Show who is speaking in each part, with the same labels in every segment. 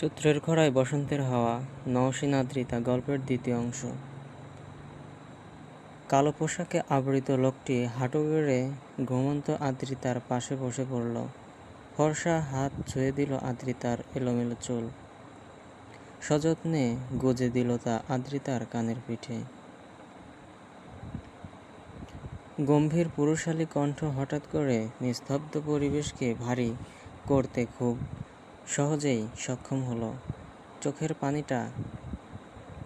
Speaker 1: চৈত্রের খরায় বসন্তের হাওয়া নওশীন আদ্রিতা গল্পের দ্বিতীয় অংশ। কালো পোশাকে আবৃত লোকটি হাঁটু গেড়ে ঘুমন্ত আদ্রিতার পাশে বসে পড়ল। ফর্সা হাত ছুঁয়ে দিল আদ্রিতার এলোমেলো চুল। সযত্নে গুজে দিল তা আদ্রিতার কানের পিঠে। গম্ভীর পুরুষালী কণ্ঠ হঠাৎ করে নিস্তব্ধ পরিবেশকে ভারী করতে খুব সহজেই সক্ষম হলো। চোখের পানিটা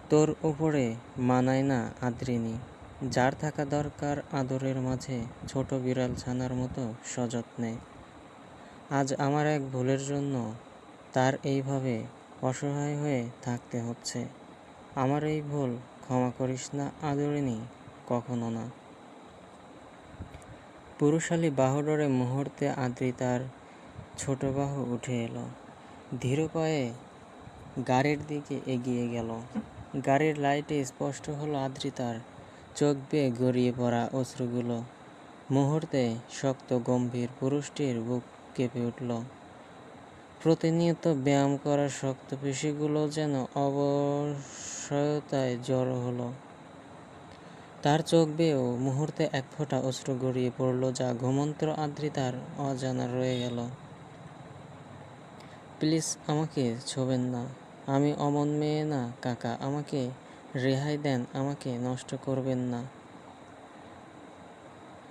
Speaker 1: তোর উপরে মানায় না আদ্রিনী। যার থাকা দরকার আদরের মাঝে ছোট বিড়াল ছানার মতো সযত্নে। আজ আমার এক ভুলের জন্য তার এইভাবে অসহায় হয়ে থাকতে হচ্ছে। আমার এই ভুল ক্ষমা করিস না আদরিনী, কখনো না। পুরুষালী বাহুডরে মুহূর্তে আদ্রিতার ছোট বাহু উঠে এলো। ধীর পায়ে গাড়ির দিকে এগিয়ে গেল। গাড়ির লাইটে স্পষ্ট হলো আদ্রিতার চোখ বেয়ে গড়িয়ে পড়া অশ্রুগুলো। মুহূর্তে শক্ত, গম্ভীর পুরুষটির বুক কেঁপে উঠল। প্রতিনিয়ত ব্যায়াম করা শক্ত পেশিগুলো যেন অবসয়তায় জড়ো হলো। তার চোখ বেয়েও মুহূর্তে এক ফোঁটা অশ্রু গড়িয়ে পড়ল, যা ঘুমন্ত আদ্রিতার অজানা রয়ে গেল। প্লিজ আমাকে ছোবেন না। আমি অমন মেয়ে না, কাকা। আমাকে রেহাই দেন, আমাকে নষ্ট করবেন না।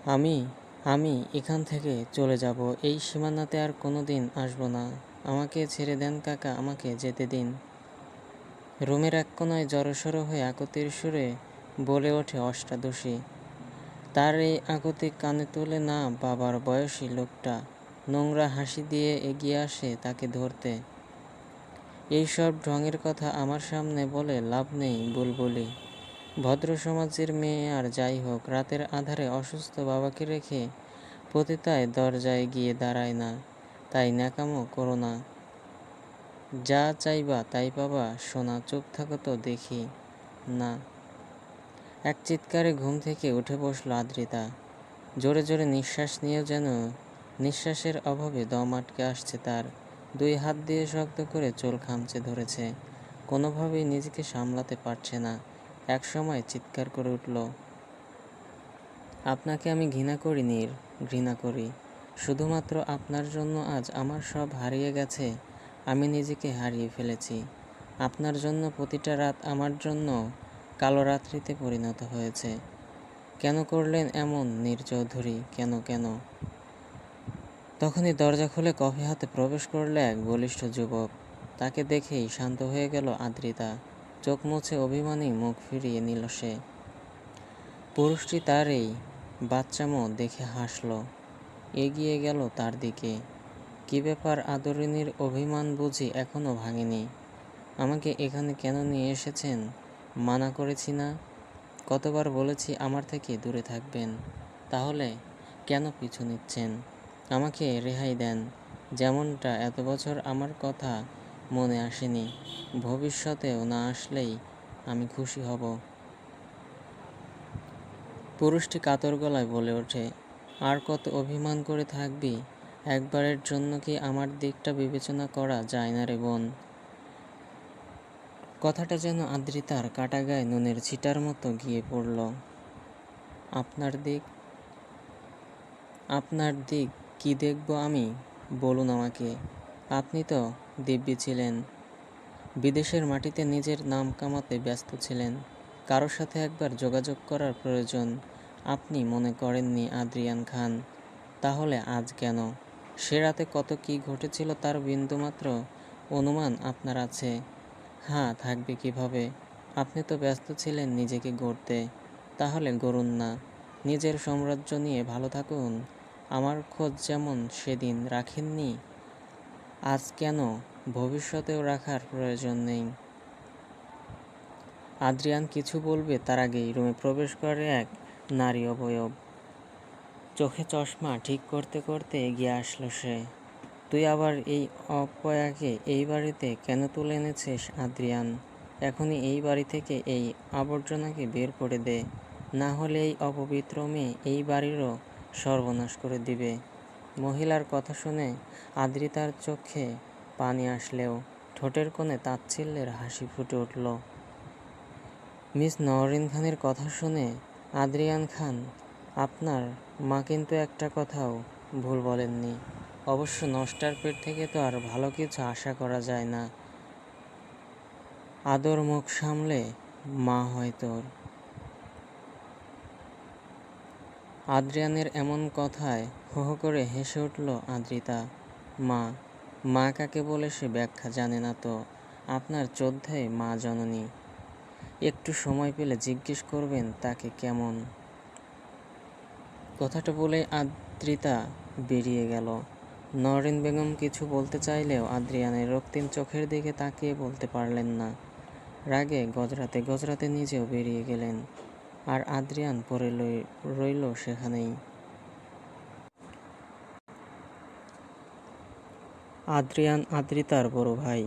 Speaker 1: আমি আমি এখান থেকে চলে যাব। এই সীমানাতে আর কোনো দিন আসব না। আমাকে ছেড়ে দেন, কাকা। আমাকে যেতে দিন। রুমের এক কোনায় জড়সড় হয়ে আকতির সুরে বলে ওঠে অষ্টাদশী। তার এই আকতি কানে তোলে না বাবার বয়সী লোকটা। নোংরা হাসি দিয়ে এগিয়ে আসে তাকে ধরতে। এইসব ঢঙের কথা আমার সামনে বলে লাভ নেই বুলবুলি। ভদ্র সমাজের মেয়ে আর যাই হোক, রাতের আধারে অসুস্থ বাবাকে রেখে পতিতায় দরজায় গিয়ে দাঁড়ায় না। তাই ন্যাকামো করো না। যা চাইবা তাই পাবা, সোনা চুপ থাকো তো দেখি। না। এক চিৎকারে ঘুম থেকে উঠে বসল আদ্রিতা। জোরে জোরে নিঃশ্বাস নিয়েও যেন নিঃশ্বাসের অভাবে দম আটকে আসছে তার। দুই হাত দিয়ে শক্ত করে চুল খামচে ধরেছে। কোনোভাবেই নিজেকে সামলাতে পারছে না। এক সময় চিৎকার করে উঠল, আপনাকে আমি ঘৃণা করি, নীর, ঘৃণা করি। শুধুমাত্র আপনার জন্য আজ আমার সব হারিয়ে গেছে। আমি নিজেকে হারিয়ে ফেলেছি। আপনার জন্য প্রতিটা রাত আমার জন্য কালো রাত্রিতে পরিণত হয়েছে। কেন করলেন এমন, নীর চৌধুরী? কেন কেন? তখনই দরজা খুলে কফি হাতে প্রবেশ করলে এক বলিষ্ঠ যুবক। তাকে দেখেই শান্ত হয়ে গেল আদ্রিতা। চোখ মুছে অভিমানী মুখ ফিরিয়ে নিল সে। পুরুষটি তার এই বাচ্চামো দেখে হাসল। এগিয়ে গেল তার দিকে। কি ব্যাপার আদরিনীর অভিমান বুঝি এখনও ভাঙেনি? আমাকে এখানে কেন নিয়ে এসেছেন? মানা করেছি না? কতবার বলেছি আমার থেকে দূরে থাকবেন। তাহলে কেন পিছু নিচ্ছেন? আমাকে রেহাই দেন। যেমনটা এত বছর আমার কথা মনে আসেনি। ভবিষ্যতেও না আসলেই আমি খুশি হব। পুরুষটি কাতর গলায় বলে ওঠে, আর কত অভিমান করে থাকবি? একবারের জন্য কি আমার দিকটা বিবেচনা করা যায় না রে বোন? কথাটা যেন আদ্রিতার কাটা গায়ে নুনের ছিটার মতো গিয়ে পড়ল। আপনার দিক আপনার দিক কি দেখব আমি? বলুন আমাকে। আপনি তো দিব্যি ছিলেন। বিদেশের মাটিতে নিজের নাম কামাতে ব্যস্ত ছিলেন। কারোর সাথে একবার যোগাযোগ করার প্রয়োজন আপনি মনে করেননি আদ্রিয়ান খান। তাহলে আজ কেন? সে রাতে কত কি ঘটেছিল তার বিন্দুমাত্র অনুমান আপনার আছে। হ্যাঁ থাকবে কীভাবে? আপনি তো ব্যস্ত ছিলেন নিজেকে গড়তে। তাহলে গড়ুন না। নিজের সাম্রাজ্য নিয়ে ভালো থাকুন। আমার খোঁজ যেমন সেদিন রাখেননি, আজ কেন ভবিষ্যতেও রাখার প্রয়োজন নেই। আদ্রিয়ান কিছু বলবে তার আগেই রুমে প্রবেশ করে এক নারী অবয়ব। চোখে চশমা ঠিক করতে করতে এগিয়ে আসলো সে। তুই আবার এই অপয়াকে এই বাড়িতে কেন তুলে এনেছিস, আদ্রিয়ান? এখনই এই বাড়ি থেকে এই আবর্জনাকে বের করে দে। না হলে এই অপবিত্র মেয়ে এই বাড়িরও সর্বনাশ করে দিবে। মহিলার কথা শুনে আদ্রিতার চোখে পানি আসলেও ঠোঁটের কোণে তাচ্ছিল্যের হাসি ফুটে উঠল। মিস নওরিন খানের কথা শুনে আদ্রিয়ান খান, আপনার মা কিন্তু একটা কথাও ভুল বলেননি। অবশ্য নষ্টার পেট থেকে তো আর ভালো কিছু আশা করা যায় না। আদর মুখ সামলে মা হয় তোর। আদ্রিয়ানের এমন কথায় হো হো করে হেসে উঠল আদ্রিতা। মা মা কাকে বলে সে ব্যাখ্যা জানে না তো? আপনার চোদ্ধায় মা জননী। একটু সময় পেলে জিজ্ঞেস করবেন তাকে কেমন। কথাটা বলে আদ্রিতা বেরিয়ে গেল। নরেন বেগম কিছু বলতে চাইলেও আদ্রিয়ানের রক্তিম চোখের দিকে তাকিয়ে বলতে পারলেন না। রাগে গজরাতে গজরাতে নিজেও বেরিয়ে গেলেন। আর আদ্রিয়ান পরে রইল সেখানেই। আদ্রিয়ান আদ্রিতার বড় ভাই,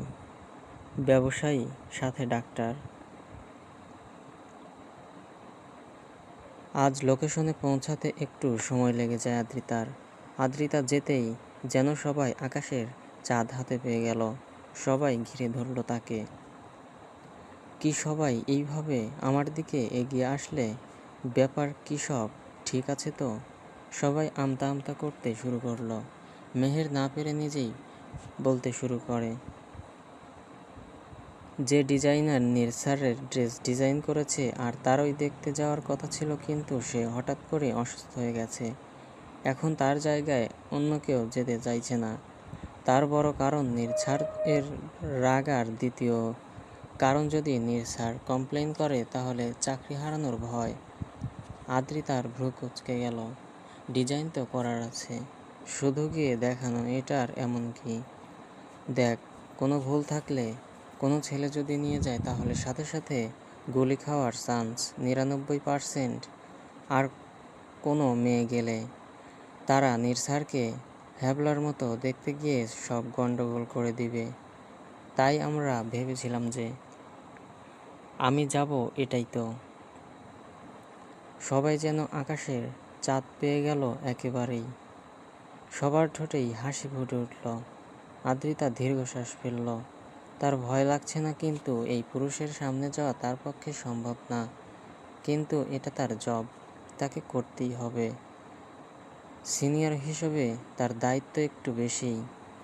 Speaker 1: ব্যবসায়ী, সাথে ডাক্তার। আজ লোকেশনে পৌঁছাতে একটু সময় লেগে যায় আদ্রিতার আদ্রিতা যেতেই যেন সবাই আকাশের চাঁদ হাতে পেয়ে গেল। সবাই ঘিরে ধরল তাকে। কি সবাই এইভাবে আমার দিকে এগিয়ে আসলে? ব্যাপার কি সব? ঠিক আছে তো? সবাই আমতা আমতা করতে শুরু করল। মেহের না পেরে নিজেই বলতে শুরু করে। যে ডিজাইনার নির্সারের ড্রেস ডিজাইন করেছে আর তারই দেখতে যাওয়ার কথা ছিল কিন্তু সে হঠাৎ করে অসুস্থ হয়ে গেছে। এখন তার জায়গায় অন্য কেউ যেতে চাইছে না। তার বড় কারণ নির্সার এর রাগ আর দ্বিতীয় কারণ যদি নির্সার কমপ্লেন করে, তাহলে চাকরি হারানোর ভয়। আদ্রি তার ভ্রু কুচকে গেল। ডিজাইন তো করার আছে। শুধু গিয়ে দেখানো এটার এমন কি? দেখ, কোনো ভুল থাকলে, কোনো ছেলে যদি নিয়ে যায়, তাহলে সাথে সাথে গুলি খাওয়ার চান্স নিরানব্বই পারসেন্ট। আর কোনো মেয়ে গেলে? তারা নির্সারকে হ্যাবলার মতো দেখতে গিয়ে সব গণ্ডগোল করে দিবে। তাই আমরা ভেবেছিলাম যে আমি যাব এটাই তো। সবাই যেন আকাশের চাঁদ পেয়ে গেল একেবারেই। সবার ঠোঁটেই হাসি ফুটে উঠল। আদ্রিতা দীর্ঘশ্বাস ফেলল। তার ভয় লাগছে না কিন্তু এই পুরুষের সামনে যাওয়া তার পক্ষে সম্ভব না। কিন্তু এটা তার জব তাকে করতেই হবে। সিনিয়র হিসেবে তার দায়িত্ব একটু বেশি,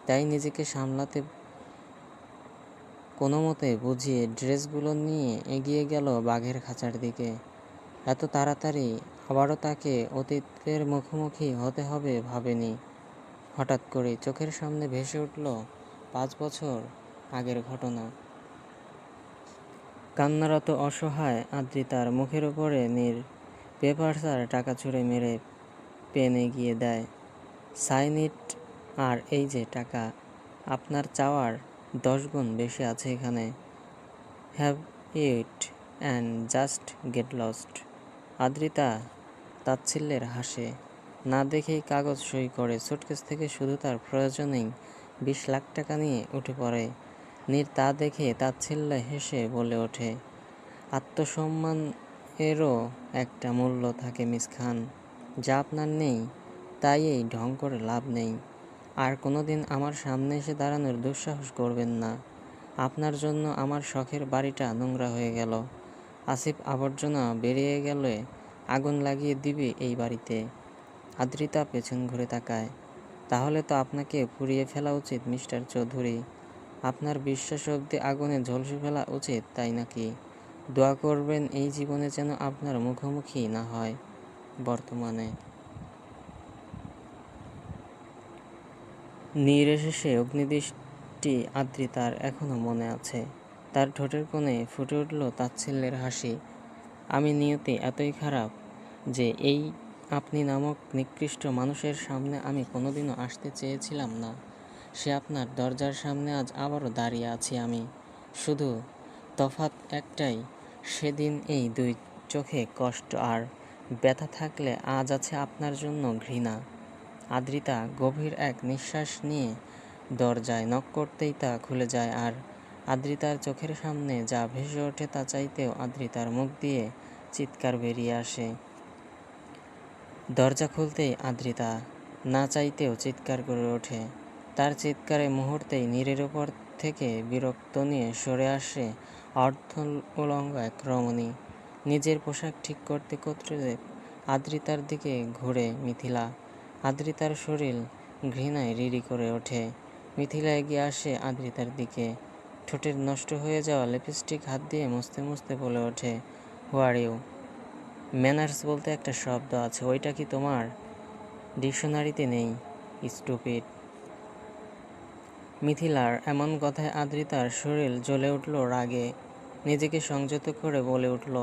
Speaker 1: তাই নিজেকে সামলাতে কোনো মতে বুঝিয়ে ড্রেসগুলো নিয়ে এগিয়ে গেল বাঘের খাঁচার দিকে। এত তাড়াতাড়ি আবারও তাকে অতীতের মুখোমুখি হতে হবে ভাবেনি। হঠাৎ করে চোখের সামনে ভেসে উঠল পাঁচ বছর আগের ঘটনা। কান্নারত অসহায় আদ্রিতার মুখের উপরে নীর পেপারসার টাকা ছুঁড়ে মেরে পেন এগিয়ে দেয়। সাইন ইট আর এই যে টাকা, আপনার চাওয়ার দশ গুণ বেশি আছে এখানে। Have it and just get lost Adrita তাচ্ছিল্যের হাসে। না দেখেই কাগজ সই করে সুটকেস থেকে শুধু তার প্রয়োজনেই বিশ লাখ টাকা নিয়ে উঠে পড়ে। নীর তা দেখে তাচ্ছিল্যে হেসে বলে ওঠে। আত্মসম্মান এরও একটা মূল্য থাকে মিস খান। যা আপনার নেই, তাই এই ঢং করে লাভ নেই। আর কোনো দিন আমার সামনে এসে দাঁড়ানোর দুঃসাহস করবেন না। আপনার জন্য আমার শখের বাড়িটা নোংরা হয়ে গেল। আসিফ আবর্জনা বেরিয়ে গেলে আগুন লাগিয়ে দিবে এই বাড়িতে। আদ্রিতা পেছন ঘুরে তাকায়। তাহলে তো আপনাকে পুড়িয়ে ফেলা উচিত, মিস্টার চৌধুরী। আপনার বিশ্বাস অব্দি আগুনে ঝলসে ফেলা উচিত, তাই নাকি? দোয়া করবেন এই জীবনে যেন আপনার মুখোমুখি না হয় বর্তমানে। নিরেশেষে অগ্নিদৃষ্টি আদ্রিতার এখনও মনে আছে। তার ঠোঁটের কোণে ফুটে উঠল তাচ্ছিল্যের হাসি। আমি নিয়তি এতই খারাপ যে এই আপনি নামক নিকৃষ্ট মানুষের সামনে আমি কোনোদিনও আসতে চেয়েছিলাম না। সে আপনার দরজার সামনে আজ আবারও দাঁড়িয়ে আছি আমি। শুধু তফাৎ একটাই, সেদিন এই দুই চোখে কষ্ট আর ব্যথা থাকলে আজ আছে আপনার জন্য ঘৃণা। আদ্রিতা গভীর এক নিঃশ্বাস নিয়ে দরজায় নক করতেই তা খুলে যায় আর আদ্রিতার চোখের সামনে যা ভেসে ওঠে তা চাইতেও আদ্রিতার মুখ দিয়ে চিৎকার বেরিয়ে আসে। দরজা খুলতেই আদ্রিতা না চাইতেও চিৎকার করে ওঠে। তার চিৎকারে মুহূর্তেই নীরের উপর থেকে বিরক্ত নিয়ে সরে আসে অর্ধ উলঙ্গ এক রমণী। নিজের পোশাক ঠিক করতে করতে আদ্রিতার দিকে ঘুরে মিথিলা। আদ্রিতার শরীর ঘৃণায় রিরি করে ওঠে। মিথিলা এগিয়ে আসে আদ্রিতার দিকে। ঠোঁটের নষ্ট হয়ে যাওয়া লিপস্টিক হাত দিয়ে মুছতে মুছতে বলে ওঠে হোয়ার ইউ ম্যানার্স বলতে একটা শব্দ আছে, ওইটা কি তোমার? ডিকশনারিতে নেই স্টুপিড মিথিলার এমন কথায় আদ্রিতার শরীর জ্বলে উঠল রাগে। নিজেকে সংযত করে বলে উঠল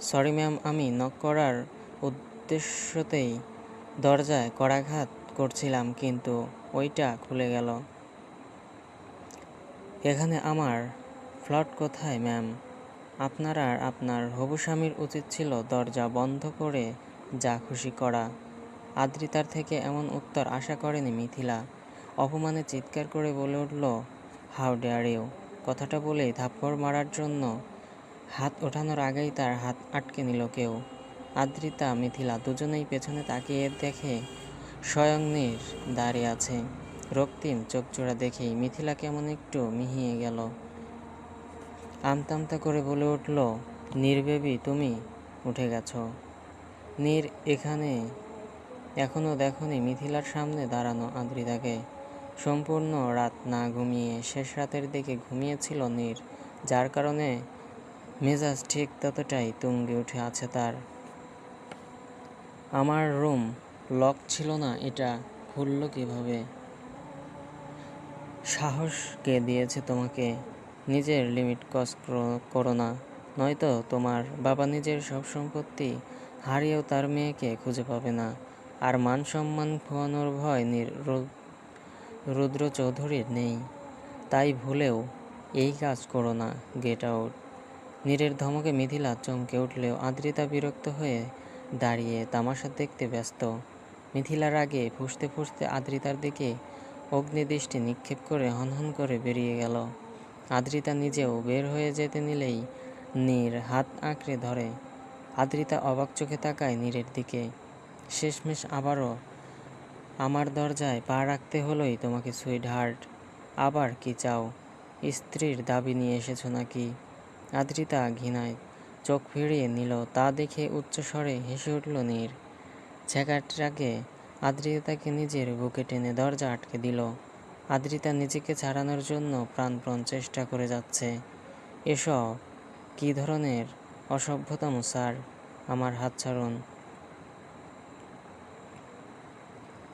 Speaker 1: সরি ম্যাম আমি নক করার উদ্দেশ্যতেই দরজায় করাঘাত করছিলাম, কিন্তু ওইটা খুলে গেল। এখানে আমার? ফ্লট কোথায়, ম্যাম? আপনার আর আপনার হবু স্বামীর উচিত ছিল দরজা বন্ধ করে যা খুশি করা। আদ্রিতার থেকে এমন উত্তর আশা করেনি মিথিলা। অপমানে চিৎকার করে বলে উঠল, হাউ ডেয়ার ইউ? কথাটা বলেই থাপ্পড় মারার জন্য হাত ওঠানোর আগেই তার হাত আটকে নিল কেউ। আদ্রিতা, মিথিলা দুজনেই পেছনে তাকিয়ে দেখে স্বয়ং নীর দাঁড়িয়ে আছে। রক্তিম চোখজোড়া দেখেই মিথিলা কেমন একটু মিহিয়ে গেল। আমতামতা করে বলে উঠল নির্বেবি তুমি উঠে গেছো। নীর এখানে এখনও দেখনি মিথিলার সামনে দাঁড়ানো আদ্রিতাকে। সম্পূর্ণ রাত না ঘুমিয়ে শেষ রাতের দিকে ঘুমিয়েছিল নীর, যার কারণে মেজাজ ঠিক ততটাই তুঙ্গে উঠে আছে তার। আমার রুম লক ছিল না, এটা খুলল কীভাবে? সাহস কে দিয়েছে তোমাকে? নিজের লিমিট ক্রস করো না। নয়তো তোমার বাবা নিজের সব সম্পত্তি হারিয়েও তার মেয়েকে খুঁজে পাবে না। আর মান সম্মান খোয়ানোর ভয় নির রুদ্র চৌধুরীর নেই। তাই ভুলেও এই কাজ করো না, গেট আউট। নীরের ধমকে মিথিলা চমকে উঠলেও আদ্রিতা বিরক্ত হয়ে দাঁড়িয়ে তামাশা দেখতে ব্যস্ত। মিথিলার আগে ফুসতে ফুসতে আদ্রিতার দিকে অগ্নিদৃষ্টি নিক্ষেপ করে হনহন করে বেরিয়ে গেল। আদ্রিতা নিজেও বের হয়ে যেতে নিলেই নীর হাত আঁকড়ে ধরে। আদ্রিতা অবাক চোখে তাকায় নীরের দিকে। শেষমেশ আবারও, আমার দরজায় পা রাখতে হলোই তোমাকে সুইট হার্ট আবার কি চাও? স্ত্রীর দাবি নিয়ে এসেছ নাকি? আদ্রিতা ঘৃণায় চোখ ফিরিয়ে নিল, তা দেখে উচ্চস্বরে হেসে উঠল নীর। ছেঁকাটাকে আদ্রিতাকে নিজের বুকে টেনে দরজা আটকে দিল। আদ্রিতা নিজেকে ছাড়ানোর জন্য প্রাণপ্রণ চেষ্টা করে যাচ্ছে। এসব কী ধরনের অসভ্যতম, স্যার? আমার হাত ছাড়ুন।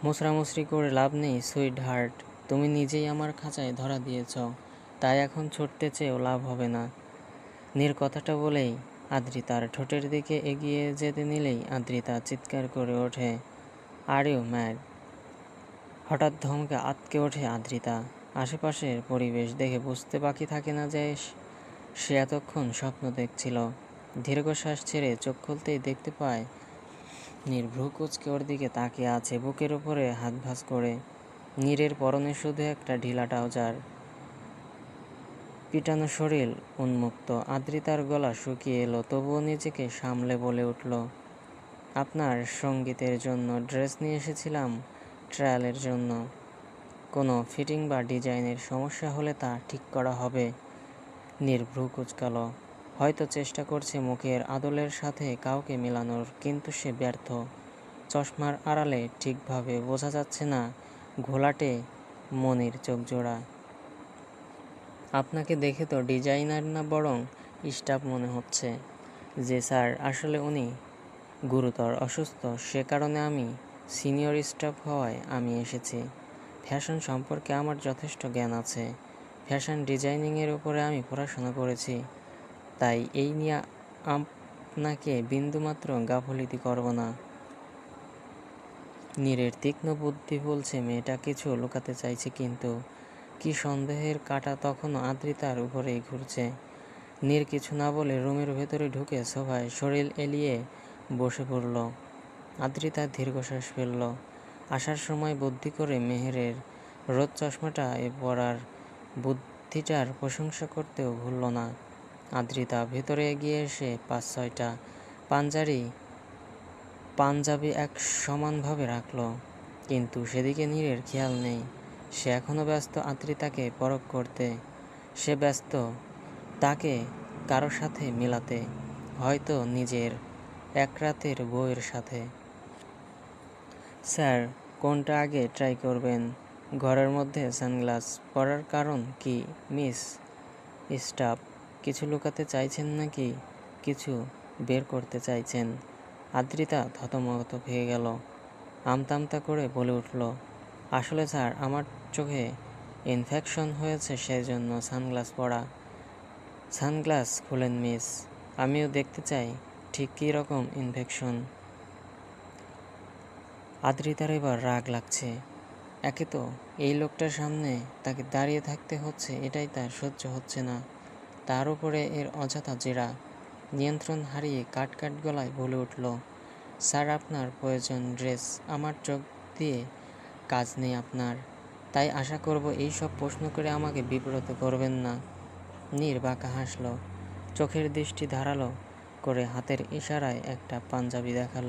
Speaker 1: মুসরামুসরি করে লাভ নেই, সুইট হার্ট। তুমি নিজেই আমার খাঁচায় ধরা দিয়েছ, তাই এখন ছুটতে চেয়েও লাভ হবে না। নীর কথাটা বলেই আদ্রিতার ঠোঁটের দিকে এগিয়ে যেতে নিলেই আদ্রিতা চিৎকার করে ওঠে, আর ইউ হঠাৎ ধমকে আটকে ওঠে আদ্রিতা। আশেপাশের পরিবেশ দেখে বুঝতে বাকি থাকে না যে সে এতক্ষণ স্বপ্ন দেখছিল। দীর্ঘশ্বাস ছেড়ে চোখ খুলতেই দেখতে পায় নির্ভ্রু কুচকে ওর দিকে তাকিয়ে আছে বুকের ওপরে হাত ভাস করে। নীরের পরনে শুধু একটা ঢিলা ট্রাউজার পিটানো শরীর উন্মুক্ত। আদ্রিতার গলা শুকিয়ে এলো, তবুও নিজেকে সামলে বলে উঠল, আপনার সঙ্গীতের জন্য ড্রেস নিয়ে এসেছিলাম, ট্রায়ালের জন্য। কোনো ফিটিং বা ডিজাইনের সমস্যা হলে তা ঠিক করা হবে। নির্ভ্রু কুচকালো, হয়তো চেষ্টা করছে মুখের আদলের সাথে কাউকে মেলানোর, কিন্তু সে ব্যর্থ। চশমার আড়ালে ঠিকভাবে বোঝা যাচ্ছে না, ঘোলাটে মনির চোখজোড়া আপনাকে দেখে তো ডিজাইনার না বরং স্টাফ মনে হচ্ছে। যে স্যার, আসলে উনি গুরুতর অসুস্থ, সে কারণে আমি সিনিয়র স্টাফ হওয়ায় আমি এসেছি। ফ্যাশন সম্পর্কে আমার যথেষ্ট জ্ঞান আছে। ফ্যাশন ডিজাইনিংয়ের উপরে আমি পড়াশোনা করেছি। তাই এই নিয়ে আপনাকে বিন্দুমাত্র গাফলিতি করব না। নীরের তীক্ষ্ণ বুদ্ধি বলছে, মেয়েটা কিছু লুকাতে চাইছে কিন্তু কি সন্দেহের কাটা তখনও আদ্রিতার উপরেই ঘুরছে। নীর কিছু না বলে রুমের ভেতরে ঢুকে সোফায় শরীর এলিয়ে বসে পড়ল। আদ্রিতা দীর্ঘশ্বাস ফেলল। আসার সময় বুদ্ধি করে মেহেরের রোদ চশমাটা এ পড়ার বুদ্ধিটার প্রশংসা করতেও ভুলল না। আদ্রিতা ভেতরে এগিয়ে এসে পাঁচ ছয়টা পাঞ্জারি পাঞ্জাবি এক সমানভাবে রাখল। কিন্তু সেদিকে নীরের খেয়াল নেই। সে এখনও ব্যস্ত আদ্রিতাকে পরখ করতে। সে ব্যস্ত তাকে কারও সাথে মিলাতে, হয়তো নিজের এক রাতের বউয়ের সাথে। স্যার, কোনটা আগে ট্রাই করবেন? ঘরের মধ্যে সানগ্লাস পরার কারণ কি, মিস? স্টাফ, কিছু লুকাতে চাইছেন নাকি? কিছু বের করতে চাইছেন? আদ্রিতা থতমত হয়ে গেল। আমতামতা করে বলে উঠল, আসলে স্যার, আমার চোখে ইনফেকশন হয়েছে সেই জন্য সানগ্লাস পরা। সানগ্লাস খুলেন মিস, আমিও দেখতে চাই ঠিক কী রকম ইনফেকশন আদ্রিতার এবার রাগ লাগছে। একে তো এই লোকটার সামনে তাকে দাঁড়িয়ে থাকতে হচ্ছে, এটাই তার সহ্য হচ্ছে না। তার উপরে এর অযথা জেরা, নিয়ন্ত্রণ হারিয়ে কাট কাট গলায় বলে উঠল, স্যার, আপনার প্রয়োজন ড্রেস, আমার চোখ দিয়ে কাজ নেই আপনার। তাই আশা করব এই সব প্রশ্ন করে আমাকে বিব্রত করবেন না। নীর বাঁকা হাসল, চোখের দৃষ্টি ধারালো করে হাতের ইশারায় একটা পাঞ্জাবি দেখাল।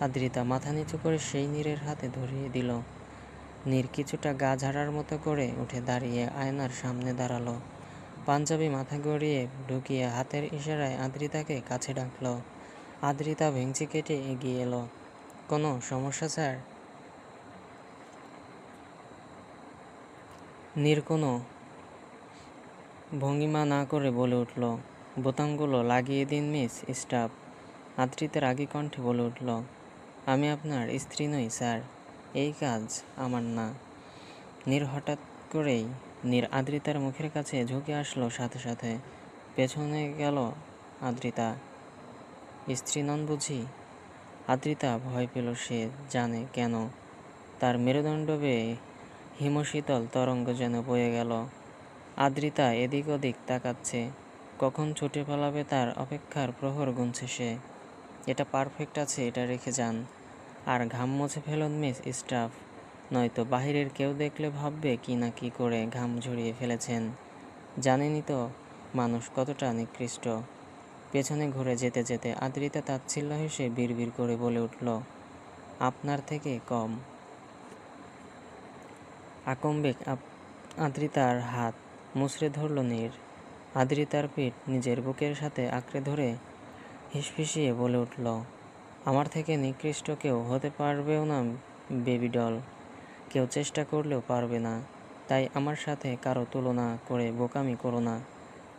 Speaker 1: আদ্রিতা মাথা নিচু করে সেই নীরের হাতে ধরিয়ে দিল। নীর কিছুটা গা ঝাড়ার মতো করে উঠে দাঁড়িয়ে আয়নার সামনে দাঁড়াল। পাঞ্জাবি মাথা গড়িয়ে ঢুকিয়ে হাতের ইশারায় আদ্রিতাকে কাছে ডাকলো। আদ্রিতা ভেঙচি কেটে এগিয়ে এলো। কোনো সমস্যা, স্যার? নীর কোনো ভঙ্গিমা না করে বলে উঠল, বোতামগুলো লাগিয়ে দিন, মিস স্টাফ। আদ্রিতার আগে কণ্ঠে বলে উঠল, আমি আপনার স্ত্রী নই, স্যার। এই কাজ আমার না। নীর হঠাৎ করেই নীর আদ্রিতার মুখের কাছে ঝুঁকে আসলো সাথে সাথে। পেছনে গেল আদ্রিতা। স্ত্রী নন বুঝি। আদ্রিতা ভয় পেল সে জানে কেন। তার মেরুদণ্ড বেয়ে হিমশীতল তরঙ্গ যেন বয়ে গেল। আদ্রিতা এদিক ওদিক তাকাচ্ছে। কখন ছুটে পালাবে তার অপেক্ষার প্রহর গুনছে সে। এটা পারফেক্ট আছে, এটা রেখে যান। আর ঘাম মুছে ফেলুন মিস স্টাফ নয়তো বাহিরের কেউ দেখলে ভাববে কি না কি করে ঘাম ঝরিয়ে ফেলেছেন। জানেনই তো, মানুষ কতটা নিকৃষ্ট। পেছনে ঘুরে যেতে যেতে আদ্রিতা তাচ্ছিল্য হেসে বিড়বিড় করে বলে উঠল, আপনার থেকে কম। আকম্বিক আদ্রিতার হাত মুচড়ে ধরল নীর। আদ্রিতার পিঠ নিজের বুকের সাথে আঁকড়ে ধরে হিসফিসিয়ে বলে উঠল, আমার থেকে নিকৃষ্ট কেউ হতে পারবেও না, বেবি ডল। কেউ চেষ্টা করলেও পারবে না। তাই আমার সাথে কারও তুলনা করে বোকামি করো না।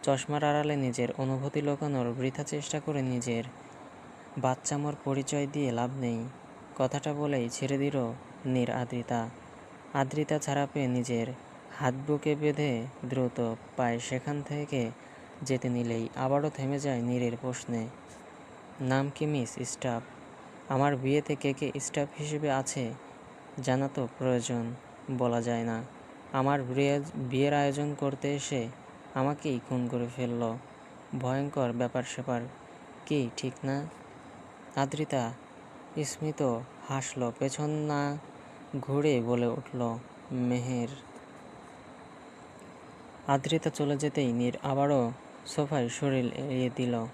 Speaker 1: চশমার আড়ালে নিজের অনুভূতি লোকানোর বৃথা চেষ্টা করে নিজের বাচ্চামোর পরিচয় দিয়ে লাভ নেই। কথাটা বলেই ছেড়ে দিল নির আদ্রিতা। আদ্রিতা ছাড়া পেয়ে নিজের হাত বুকে বেঁধে দ্রুত পায়ে সেখান থেকে যেতে নিলেই আবারও থেমে যায় নীরের প্রশ্নে, নাম কি মিস স্টাফ? আমার বিয়েতে কে কে স্টাফ হিসেবে আছে? জানা তো প্রয়োজন, বলা যায় না। আমার বিয়ের আয়োজন করতে এসে আমাকেই খুন করে ফেলল। ভয়ঙ্কর ব্যাপার স্যাপার। কি, ঠিক না? আদ্রিতা স্মিত হাসল, পেছন না ঘুরে বলে উঠল, মেহের। আদ্রিতা চলে যেতেই নীর আবারও সোফায় শরীর এড়িয়ে দিল।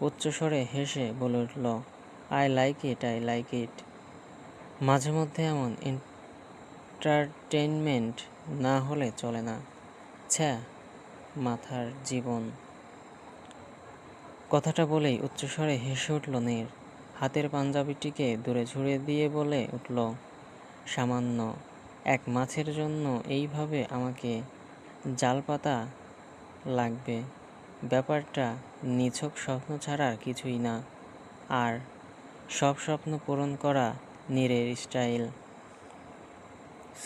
Speaker 1: উচ্চস্বরে হেসে বলে উঠল, I like it, I like it. মাঝে মধ্যে এমন এন্টারটেনমেন্ট না হলে চলে না। ছ্যা, মাথার জীবন। কথাটা বলেই উচ্চস্বরে হেসে উঠল নীর। হাতের পাঞ্জাবিটিকে দূরে ঝুড়ে দিয়ে বলে উঠল সামান্য এক মাছের জন্য এইভাবে আমাকে জাল পাতা লাগবে। ব্যাপারটা নিছক স্বপ্ন ছাড়া কিছুই না। আর সব স্বপ্ন পূরণ করা নীরের স্টাইল।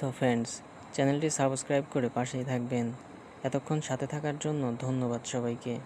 Speaker 1: সো ফ্রেন্ডস চ্যানেলটি সাবস্ক্রাইব করে পাশেই থাকবেন। এতক্ষণ সাথে থাকার জন্য ধন্যবাদ সবাইকে।